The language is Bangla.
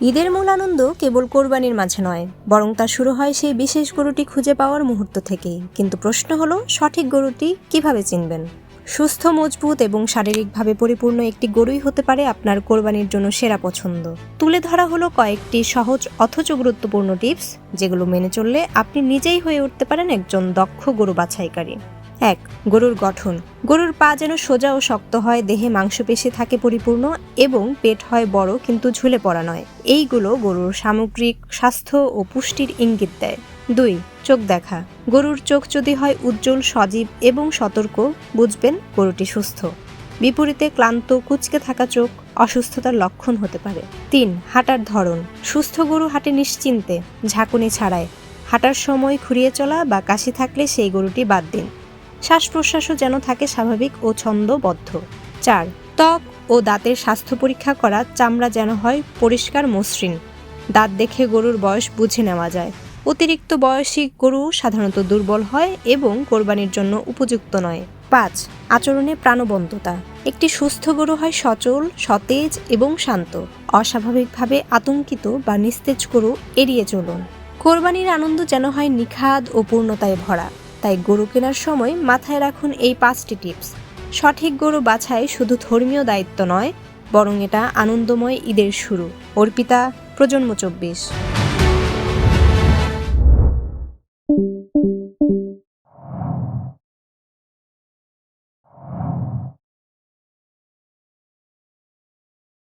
ঈদের মূল আনন্দ কেবল কোরবানির মাঝে নয়, বরং তা শুরু হয় সেই বিশেষ গরুটি খুঁজে পাওয়ার মুহূর্ত থেকেই। কিন্তু প্রশ্ন হলো, সঠিক গরুটি কীভাবে চিনবেন? সুস্থ, মজবুত এবং শারীরিকভাবে পরিপূর্ণ একটি গরুই হতে পারে আপনার কোরবানির জন্য সেরা পছন্দ। তুলে ধরা হলো কয়েকটি সহজ অথচ গুরুত্বপূর্ণ টিপস, যেগুলো মেনে চললে আপনি নিজেই হয়ে উঠতে পারেন একজন দক্ষ গরু বাছাইকারী। এক, গরুর গঠন। গরুর পা যেন সোজা ও শক্ত হয়, দেহে মাংসপেশি থাকে পরিপূর্ণ এবং পেট হয় বড় কিন্তু ঝুলে পড়া নয়। এইগুলো গরুর সামগ্রিক স্বাস্থ্য ও পুষ্টির ইঙ্গিত দেয়। দুই, চোখ দেখা। গরুর চোখ যদি হয় উজ্জ্বল, সজীব এবং সতর্ক, বুঝবেন গরুটি সুস্থ। বিপরীতে ক্লান্ত, কুচকে থাকা চোখ অসুস্থতার লক্ষণ হতে পারে। তিন, হাঁটার ধরন। সুস্থ গরু হাঁটে নিশ্চিন্তে, ঝাঁকুনি ছাড়ায়। হাঁটার সময় খুঁড়িয়ে চলা বা কাশি থাকলে সেই গরুটি বাদ দিন। শ্বাস প্রশ্বাসও যেন থাকে স্বাভাবিক ও ছন্দবদ্ধ। চার, ত্বক ও দাঁতের স্বাস্থ্য পরীক্ষা করা চামড়া যেন হয় পরিষ্কার মসৃণ। দাঁত দেখে গরুর বয়স বুঝে নেওয়া যায়। অতিরিক্ত বয়সী গরু সাধারণত দুর্বল হয় এবং কোরবানির জন্য উপযুক্ত নয়। পাঁচ, আচরণে প্রাণবন্ততা। একটি সুস্থ গরু হয় সচল, সতেজ এবং শান্ত। অস্বাভাবিকভাবে আতঙ্কিত বা নিস্তেজ গরু এড়িয়ে চলুন। কোরবানির আনন্দ যেন হয় নিখাদ ও পূর্ণতায় ভরা। তাই গরু কেনার সময় মাথায় রাখুন এই পাঁচটি টিপস। সঠিক গরু বাছাই শুধু ধর্মীয় দায়িত্ব নয়, বরং এটা আনন্দময় ঈদের শুরু। অর্পিতা, প্রজন্ম চব্বিশ।